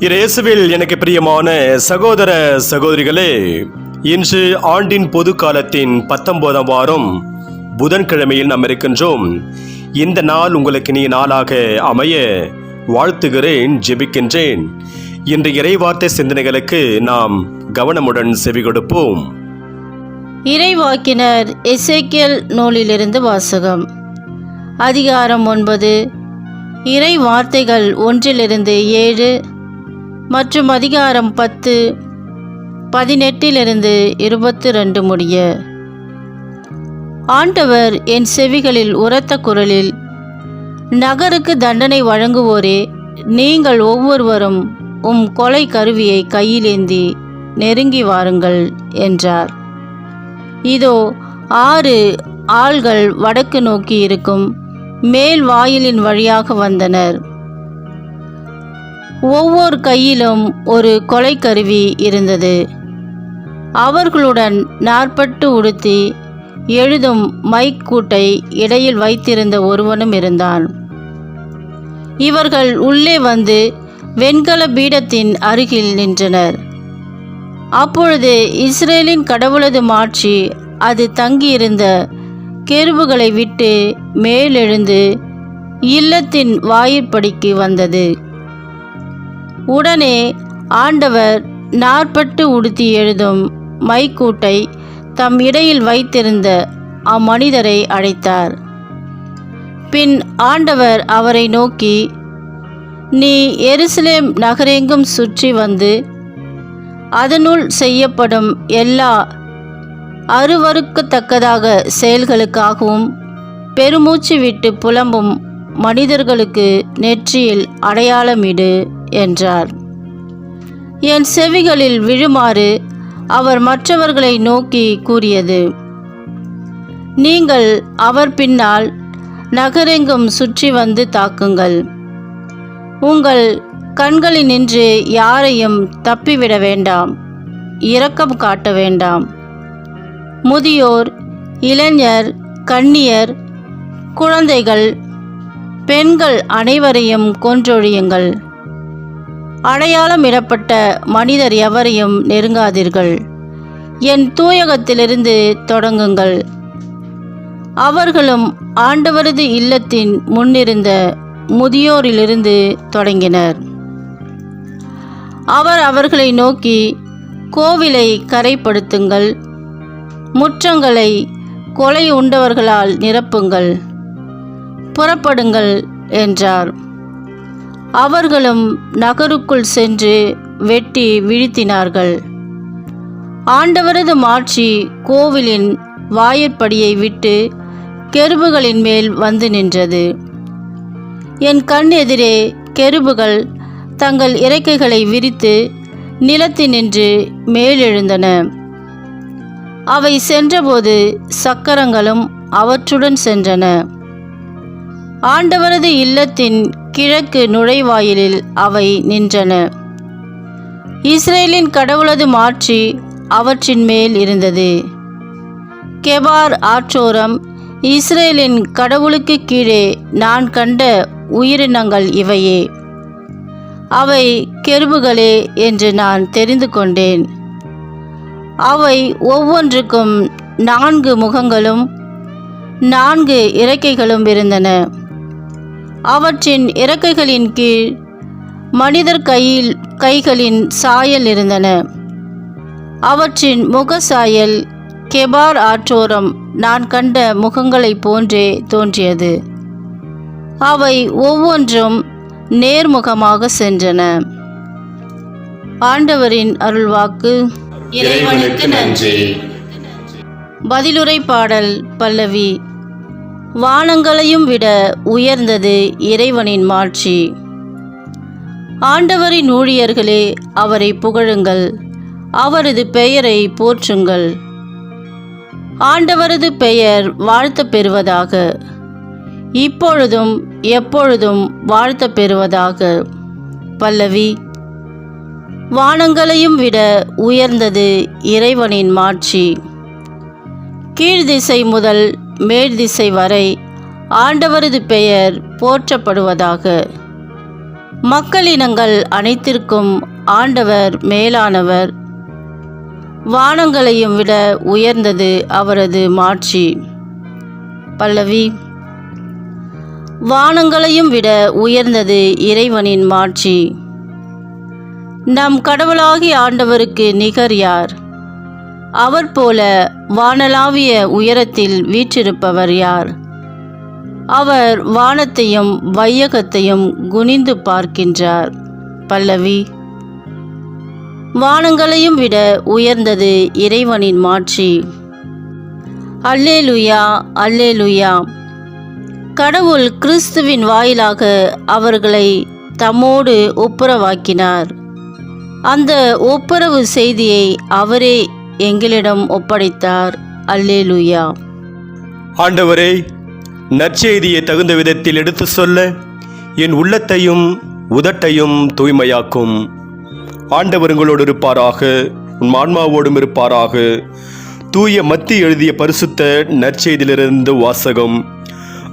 இயேசுவில் எனக்கு பிரியமான சகோதர சகோதரிகளே இன்று ஆண்டின் பொது காலத்தின் பத்தொன்பதாம் வாரம் புதன்கிழமையில் நாம் இருக்கின்றோம். இந்த நாள் உங்களுக்கு நீ நாளாக அமைய வாழ்த்துகிறேன் ஜெபிக்கின்றேன். இன்று இறைவார்த்தை சிந்தனைகளுக்கு நாம் கவனமுடன் செவி கொடுப்போம். இறைவாக்கினர் எசேக்கியல் நூலிலிருந்து வாசகம். அதிகாரம் ஒன்பது. இறை வார்த்தைகள் ஒன்றிலிருந்து ஏழு. மற்றும் அதிகாரம் பத்து பதினெட்டிலிருந்து இருபத்தி ரெண்டு முடிய. ஆண்டவர் என் செவிகளில் உரத்த குரலில் நகருக்கு தண்டனை வழங்குவோரே நீங்கள் ஒவ்வொருவரும் உம் கொலை கருவியை கையிலேந்தி நெருங்கி வாருங்கள் என்றார். இதோ ஆறு ஆள்கள் வடக்கு நோக்கி இருக்கும் மேல் வாயிலின் வழியாக வந்தனர். ஒவ்வொரு கையிலும் ஒரு கொலைக்கருவி இருந்தது. அவர்களுடன் நாற்பட்டு உடுத்தி எழுதும் மைக் கூட்டை இடையில் வைத்திருந்த ஒருவனும் இருந்தான். இவர்கள் உள்ளே வந்து வெண்கல பீடத்தின் அருகில் நின்றனர். அப்பொழுது இஸ்ரேலின் கடவுளது மாட்சி அது தங்கியிருந்த கெருபுகளை விட்டு மேலெழுந்து இல்லத்தின் வாயிற்படிக்கு வந்தது. உடனே ஆண்டவர் நாற்பட்டு உடுத்தி எழுதும் மைக்கூட்டை தம் இடையில் வைத்திருந்த அம்மனிதரை அழைத்தார் பின் ஆண்டவர் அவரை நோக்கி நீ எருசலேம் நகரெங்கும் சுற்றி வந்து அதனுள் செய்யப்படும் எல்லா அருவருக்கத்தக்கதாக செயல்களுக்காகவும் பெருமூச்சு விட்டு புலம்பும் மனிதர்களுக்கு நெற்றியில் அடையாளமிடு என்றார். என் செவிகளில் விழுமாறு அவர் மற்றவர்களை நோக்கி கூறியது. நீங்கள் அவர் பின்னால் நகரெங்கும் சுற்றி வந்து தாக்குங்கள். உங்கள் கண்களினின்று யாரையும் தப்பிவிட வேண்டாம். இரக்கம் காட்ட வேண்டாம். முதியோர் இளைஞர் கண்ணியர் குழந்தைகள் பெண்கள் அனைவரையும் கொன்றொழியுங்கள். அடையாளமிடப்பட்ட மனிதர் எவரையும் நெருங்காதீர்கள். என் தூயகத்திலிருந்து தொடங்குங்கள். அவர்களும் ஆண்டவரது இல்லத்தின் முன்னிருந்த முதியோரிலிருந்து தொடங்கினர். அவர் அவர்களை நோக்கி கோவிலை கரைப்படுத்துங்கள். முற்றங்களை கொலை உண்டவர்களால் நிரப்புங்கள். புறப்படுங்கள் என்றார். அவர்களும் நகருக்குள் சென்று வெட்டி வீழ்த்தினார்கள். ஆண்டவரது மாட்சி கோவிலின் வாயிற்படியை விட்டு கெருபுகளின் மேல் வந்து நின்றது. என் கண் எதிரே கெருபுகள் தங்கள் இறக்கைகளை விரித்து நிலத்தினின்று மேலெழுந்தன. அவை சென்றபோது சக்கரங்களும் அவற்றுடன் சென்றன. ஆண்டவரது இல்லத்தின் கிழக்கு நுழைவாயிலில் அவை நின்றன. இஸ்ரேலின் கடவுளது மாற்றி அவற்றின் மேல் இருந்தது. கெபார் ஆற்றோரம் இஸ்ரேலின் கடவுளுக்கு கீழே நான் கண்ட உயிரினங்கள் இவையே. அவை கெருபுகளே என்று நான் தெரிந்து கொண்டேன். அவை ஒவ்வொன்றுக்கும் நான்கு முகங்களும் நான்கு இறக்கைகளும் இருந்தன. அவற்றின் இறக்கைகளின் கீழ் மனிதர் கையில் கைகளின் சாயல் இருந்தன. அவற்றின் முக சாயல் கெபார் ஆற்றோரம். நான் கண்ட முகங்களைப் போன்றே தோன்றியது. அவை ஒவ்வொன்றும் நேர்முகமாக சென்றன. ஆண்டவரின் அருள்வாக்கு. இறைவனுக்கு நன்றி. பதிலுரை பாடல் பல்லவி. வானங்களையும் விட உயர்ந்தது இறைவனின் மாட்சி. ஆண்டவரின் ஊழியர்களே அவரை புகழுங்கள். அவரது பெயரை போற்றுங்கள். ஆண்டவரது பெயர் வாழ்த்த பெறுவதாக. இப்பொழுதும் எப்பொழுதும் வாழ்த்த பெறுவதாக. பல்லவி வானங்களையும் விட உயர்ந்தது இறைவனின் மாட்சி. கீழ்திசை முதல் மேல்திசை வரை ஆண்டவரது பெயர் போற்றப்படுவதாக. மக்களினங்கள் அனைத்திற்கும் ஆண்டவர் மேலானவர். வானங்களையும் விட உயர்ந்தது அவரது மாட்சி. பல்லவி வானங்களையும் விட உயர்ந்தது இறைவனின் மாட்சி. நம் கடவுளாகி ஆண்டவருக்கு நிகர் யார்? அவர் போல வானளாவிய உயரத்தில் வீற்றிருப்பவர் யார்? அவர் வானத்தையும் வையகத்தையும் குனிந்து பார்க்கின்றார். பல்லவி வானங்களையும் விட உயர்ந்தது இறைவனின் மாட்சி. அல்லேலுயா அல்லேலுயா. கடவுள் கிறிஸ்துவின் வாயிலாக அவர்களை தம்மோடு ஒப்புரவாக்கினார். அந்த ஒப்புரவு செய்தியை அவரே எங்களிடம் ஒப்படைத்தார். அல்லேலுயா. ஆண்டவரே நற்செய்தியை தகுந்த விதத்தில் எடுத்து சொல்ல என் உள்ளத்தையும் உதட்டையும் தூய்மையாக்கும். ஆண்டவர் உங்களோடு இருப்பாராக உன் ஆன்மாவோடும் இருப்பாராக. தூய மத்தி எழுதிய பரிசுத்த நற்செய்தியிலிருந்து வாசகம்.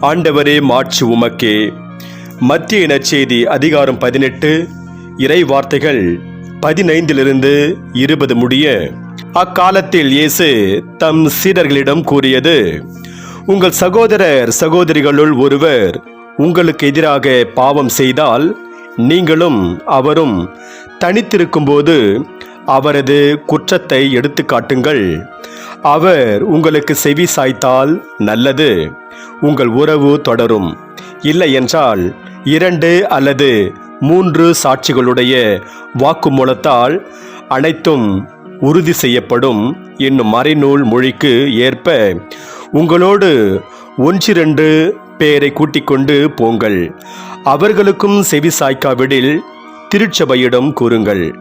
ஆண்டவரே மாட்சி உமக்கே. மத்திய நற்செய்தி அதிகாரம் பதினெட்டு இறை வார்த்தைகள் பதினைந்திலிருந்து இருபது முடிய. அக்காலத்தில் இயேசு தம் சீடர்களிடம் கூறியது உங்கள் சகோதரர் சகோதரிகளுள் ஒருவர் உங்களுக்கு எதிராக பாவம் செய்தால் நீங்களும் அவரும் தனித்திருக்கும்போது அவரது குற்றத்தை எடுத்து காட்டுங்கள். அவர் உங்களுக்கு செவி சாய்த்தால் நல்லது உங்கள் உறவு தொடரும். இல்லை என்றால் இரண்டு அல்லது மூன்று சாட்சிகளுடைய வாக்குமூலத்தால் அனைத்தும் உறுதி செய்யப்படும் என்னும் மறைநூல் மொழிக்கு ஏற்ப உங்களோடு ஒன்றிரண்டு பேரை கூட்டிக் கொண்டு போங்கள். அவர்களுக்கும் செவி சாய்க்காவிடில் திருச்சபையிடம் கூறுங்கள்.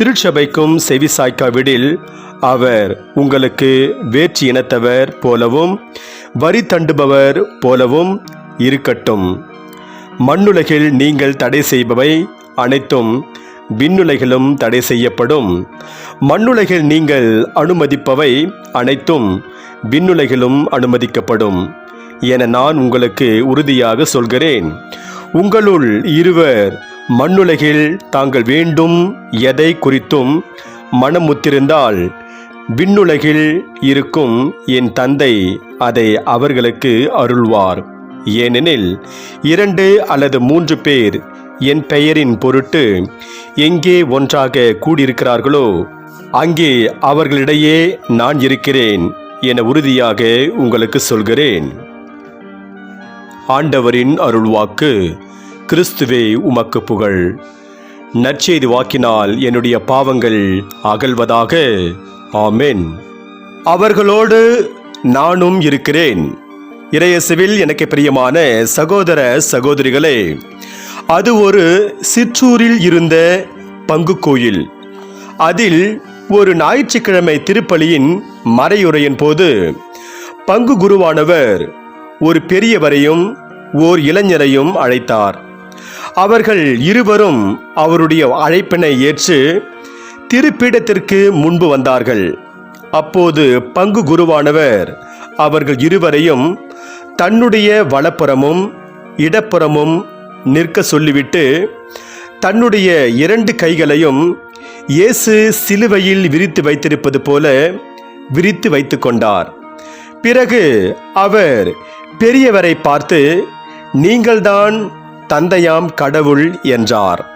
திருச்சபைக்கும் செவி சாய்க்காவிடில் அவர் உங்களுக்கு வேற்று இனத்தவர் போலவும் வரி தண்டுபவர் போலவும் இருக்கட்டும். மண்ணுலகில் நீங்கள் தடை செய்பவை அனைத்தும் விண்ணுலைகளும் தடை செய்யப்படும். மண்ணுலகில் நீங்கள் அனுமதிப்பவை அனைத்தும் விண்ணுலைகளும் அனுமதிக்கப்படும். என நான் உங்களுக்கு உறுதியாக சொல்கிறேன். உங்களுள் இருவர் மண்ணுலகில் தாங்கள் வேண்டும் எதை குறித்தும் மனமுத்திருந்தால் விண்ணுலகில் இருக்கும் என் தந்தை அதை அவர்களுக்கு அருள்வார். ஏனெனில் இரண்டு அல்லது மூன்று பேர் என் பெயரின் பொருட்டு எங்கே ஒன்றாக கூடியிருக்கிறார்களோ அங்கே அவர்களிடையே நான் இருக்கிறேன் என உறுதியாக உங்களுக்கு சொல்கிறேன். ஆண்டவரின் அருள்வாக்கு கிறிஸ்துவே உமக்கு புகழ். நற்செய்தி வாக்கினால் என்னுடைய பாவங்கள் அகல்வதாக. ஆமென். அவர்களோடு நானும் இருக்கிறேன். இறையசுவில் எனக்கு பிரியமான சகோதர சகோதரிகளே அது ஒரு சிற்றூரில் இருந்த பங்கு கோயில். அதில் ஒரு ஞாயிற்றுக்கிழமை திருப்பலியின் மறையுரையின் போது பங்கு குருவானவர் ஒரு பெரியவரையும் ஓர் இளைஞரையும் அழைத்தார். அவர்கள் இருவரும் அவருடைய அழைப்பினை ஏற்று திருப்பீடத்திற்கு முன்பு வந்தார்கள். அப்போது பங்கு குருவானவர் அவர்கள் இருவரையும் தன்னுடைய வலப்புறமும் இடப்புறமும் நிற்க சொல்லிவிட்டு தன்னுடைய இரண்டு கைகளையும் இயேசு சிலுவையில் விரித்து வைத்திருப்பது போல விரித்து வைத்து கொண்டார். பிறகு அவர் பெரியவரை பார்த்து நீங்கள்தான் தந்தையாம் கடவுள் என்றார்.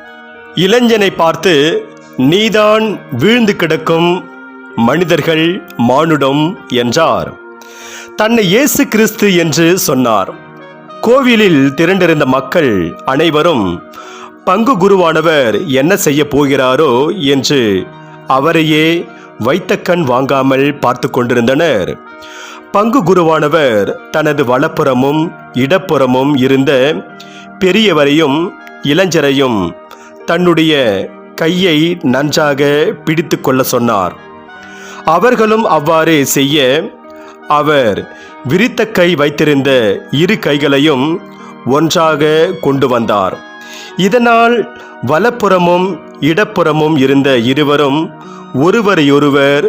இளைஞனை பார்த்து நீதான் வீழ்ந்து கிடக்கும் மனிதர்கள் மானுடம் என்றார். தன்னை இயேசு கிறிஸ்து என்று சொன்னார். கோவிலில் திரண்டிருந்த மக்கள் அனைவரும் பங்கு குருவானவர் என்ன செய்ய போகிறாரோ? என்று அவரையே வைத்த கண் வாங்காமல் பார்த்து கொண்டிருந்தனர். பங்கு குருவானவர் தனது வலப்புறமும் இடப்புறமும் இருந்த பெரியவரையும் இளைஞரையும் தன்னுடைய கையை நன்றாக பிடித்து கொள்ள சொன்னார். அவர்களும் அவ்வாறு செய்ய அவர் விரித்த கை வைத்திருந்த இரு கைகளையும் ஒன்றாக கொண்டு வந்தார். இதனால் வலப்புறமும் இடப்புறமும் இருந்த இருவரும் ஒருவரையொருவர்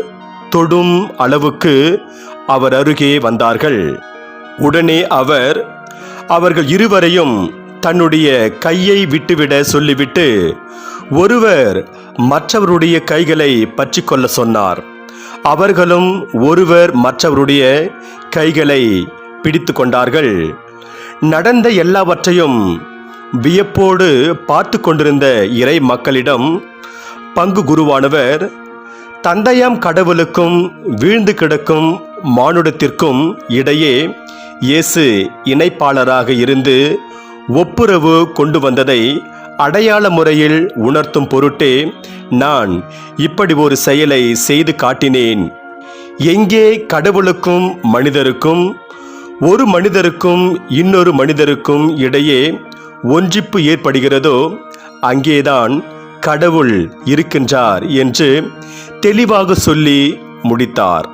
தொடும் அளவுக்கு அவர் அருகே வந்தார்கள். உடனே அவர் அவர்கள் இருவரையும் தன்னுடைய கையை விட்டுவிட சொல்லிவிட்டு ஒருவர் மற்றவருடைய கைகளை பற்றிக்கொள்ள சொன்னார். அவர்களும் ஒருவர் மற்றவருடைய கைகளை பிடித்து கொண்டார்கள் நடந்த எல்லாவற்றையும் வியப்போடு பார்த்து கொண்டிருந்த இறை மக்களிடம் பங்கு குருவானவர் தந்தையாம் கடவுளுக்கும் வீழ்ந்து கிடக்கும் மானுடத்திற்கும் இடையே இயேசு இணைப்பாளராக இருந்து ஒப்புரவு கொண்டு வந்ததை அடையாள முறையில் உணர்த்தும் பொருட்டே நான் இப்படி ஒரு செயலை செய்து காட்டினேன். எங்கே கடவுளுக்கும் மனிதருக்கும் ஒரு மனிதருக்கும் இன்னொரு மனிதருக்கும் இடையே ஒன்றிப்பு ஏற்படுகிறதோ அங்கேதான் கடவுள் இருக்கின்றார் என்று தெளிவாக சொல்லி முடித்தார்.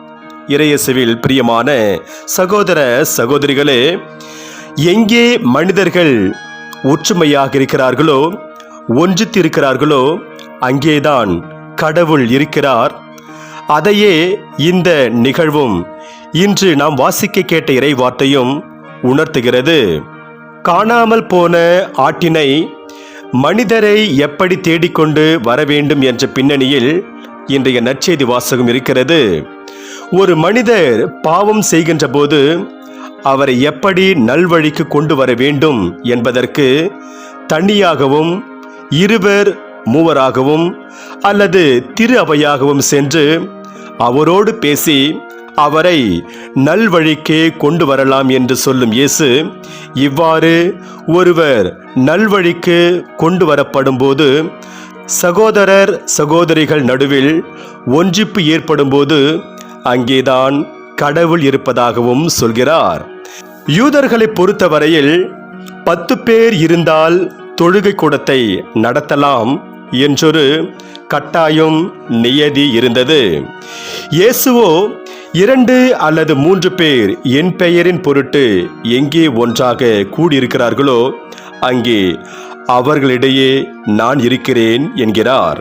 இறையசுவில் பிரியமான சகோதர சகோதரிகளே எங்கே மனிதர்கள் ஒற்றுமையாக இருக்கிறார்களோ ஒன்றித்து இருக்கிறார்களோ அங்கேதான் கடவுள் இருக்கிறார். அதையே இந்த நிகழ்வும் இன்று நாம் வாசிக்க கேட்ட இறை வார்த்தையும் உணர்த்துகிறது. காணாமல் போன ஆட்டினை மனிதரை எப்படி தேடிக்கொண்டு வர வேண்டும் என்ற பின்னணியில் இன்றைய நற்செய்தி வாசகம் இருக்கிறது. ஒரு மனிதர் பாவம் செய்கின்ற போது அவரை எப்படி நல்வழிக்கு கொண்டு வர வேண்டும் என்பதற்கு தனியாகவும் இருவர் மூவராகவும் அல்லது திரு அவையாகவும் சென்று அவரோடு பேசி அவரை நல்வழிக்கே கொண்டு வரலாம் என்று சொல்லும் இயேசு இவ்வாறு ஒருவர் நல்வழிக்கு கொண்டு வரப்படும்போது சகோதரர் சகோதரிகள் நடுவில் ஒன்றிப்பு ஏற்படும்போது அங்கேதான் கடவுள் இருப்பதாகவும் சொல்கிறார். யூதர்களை பொறுத்தவரையில் பத்து பேர் இருந்தால் தொழுகை கூடத்தை நடத்தலாம் என்றொரு கட்டாயம் நியதி இருந்தது. இயேசுவோ இரண்டு அல்லது மூன்று பேர் என் பெயரின் பொருட்டு எங்கே ஒன்றாக கூடியிருக்கிறார்களோ அங்கே அவர்களிடையே நான் இருக்கிறேன் என்கிறார்.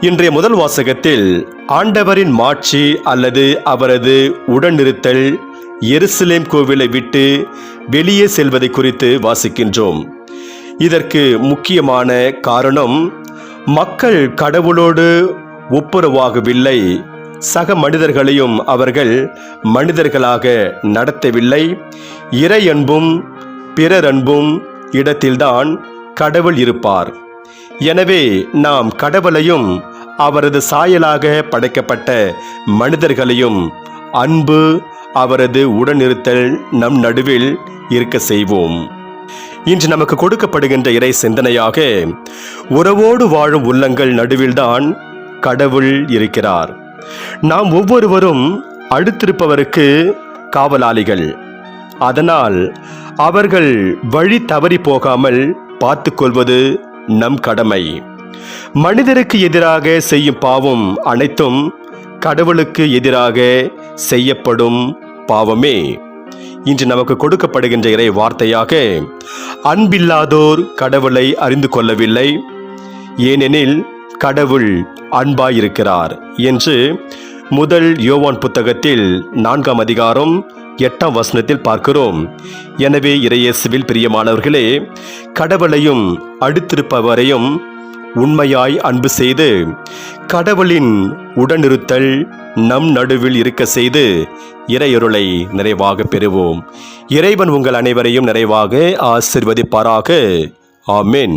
இன்றைய முதல் வாசகத்தில் ஆண்டவரின் மாட்சி அல்லது அவரது உடனிருத்தல் எருசலேம் கோவிலை விட்டு வெளியே செல்வதை குறித்து வாசிக்கின்றோம். இதற்கு முக்கியமான காரணம் மக்கள் கடவுளோடு ஒப்புரவாகவில்லை. சக மனிதர்களையும் அவர்கள் மனிதர்களாக நடத்தவில்லை. இறை அன்பும் பிறர் அன்பும் இடத்தில்தான் கடவுள் இருப்பார். எனவே நாம் கடவுளையும் அவரது சாயலாக படைக்கப்பட்ட மனிதர்களையும் அன்பு அவரது உடனிருத்தல் நம் நடுவில் இருக்க செய்வோம். இன்று நமக்கு கொடுக்கப்படுகின்ற இறை சிந்தனையாக உறவோடு வாழும் உள்ளங்கள் நடுவில்தான் கடவுள் இருக்கிறார். நாம் ஒவ்வொருவரும் அடுத்திருப்பவருக்கு காவலாளிகள். அதனால் அவர்கள் வழி தவறி போகாமல் பார்த்து கொள்வது நம் கடமை. மனிதருக்கு எதிராக செய்யும் பாவம் அனைத்தும் கடவுளுக்கு எதிராக செய்யப்படும் பாவமே. இன்று நமக்கு கொடுக்கப்படுகின்ற இறை வார்த்தையாக அன்பில்லாதோர் கடவுளை அறிந்து கொள்ளவில்லை. ஏனெனில் கடவுள் அன்பாயிருக்கிறார் என்று முதல் யோவான் புத்தகத்தில் நான்காம் அதிகாரம் எட்டாம் வசனத்தில் பார்க்கிறோம். எனவே இறையேசுவில் பிரியமானவர்களே கடவுளையும் அடுத்திருப்பவரையும் உண்மையாய் அன்பு செய்து கடவுளின் உடனிருத்தல் நம் நடுவில் இருக்க செய்து இறையொருளை நிறைவாக பெறுவோம். இறைவன் உங்கள் அனைவரையும் நிறைவாக ஆசிர்வதிப்பாராக. ஆமேன்.